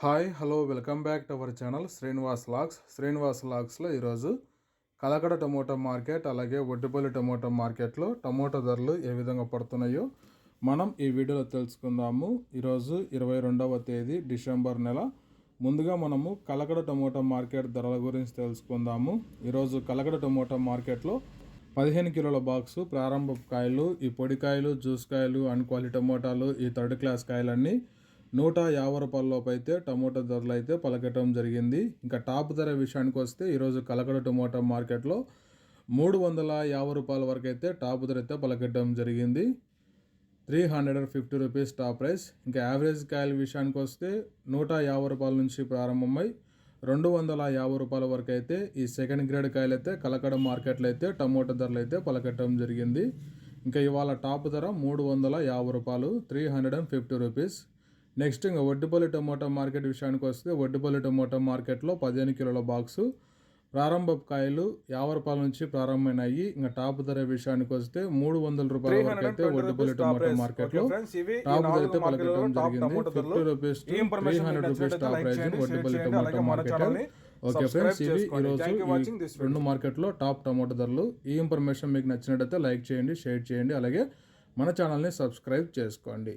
Hi hello welcome back to our channel Srinivas lakhs Srinivas లాక్స్లో ఈరోజు Kalakada tomato market అలాగే Oddupalli tomato మార్కెట్లో టమోటా ధరలు ఏ విధంగా పడుతున్నాయో మనం ఈ వీడియోలో తెలుసుకుందాము. ఈరోజు ఇరవై రెండవ తేదీ డిసెంబర్ నెల. ముందుగా మనము కలకడ టమోటా మార్కెట్ ధరల గురించి తెలుసుకుందాము. ఈరోజు కలకడ టమోటా మార్కెట్లో పదిహేను కిలోల బాక్సు ప్రారంభ కాయలు ఈ పొడికాయలు జ్యూస్ కాయలు అండ్ క్వాలిటీ టమోటాలు ఈ థర్డ్ క్లాస్ కాయలన్నీ నూట యాభై రూపాయలలోపు అయితే టమోటా ధరలు అయితే పలకటం జరిగింది. ఇంకా టాప్ ధర విషయానికి వస్తే ఈరోజు కలకడ టమోటా మార్కెట్లో మూడు వందల యాభై రూపాయల వరకు అయితే టాప్ ధర అయితే పలకటం జరిగింది. Three hundred and fifty rupees top price. ఇంకా యావరేజ్ కాయల విషయానికి వస్తే నూట యాభై రూపాయల నుంచి ప్రారంభమై రెండు వందల యాభై రూపాయల వరకు అయితే ఈ సెకండ్ గ్రేడ్ కాయలు అయితే కలకడ మార్కెట్లో అయితే టమోటా ధరలు అయితే పలకటం జరిగింది. ఇంకా ఇవాళ టాప్ ధర మూడు వందల యాభై రూపాయలు three hundred and fifty rupees. Next ఇంకా వడ్డిపల్లి టమోటా మార్కెట్ విషయానికి వస్తే వడ్డిపల్లి టమోటా మార్కెట్లో పదిహేను కిలోల బాక్సు ప్రారంభ కాయలు యాభై రూపాయల నుంచి ప్రారంభమైనాయి. ఇంకా టాప్ ధర విషయానికి వస్తే మూడు వందల రూపాయల వరకు అయితే వడ్డిపల్లి టమోటా మార్కెట్లో టాప్ ధర అయితే టాప్ జరిగింది. Fifty rupees three hundred rupees top price Vaddipalli tomato market okay friends ఇవి. ఈరోజు. రెండు మార్కెట్లో టాప్ టమోటా ధరలు. ఈ ఇన్ఫర్మేషన్ మీకు నచ్చినట్టయితే లైక్ చేయండి షేర్ చేయండి అలాగే మన ఛానల్ని సబ్స్క్రైబ్ చేసుకోండి.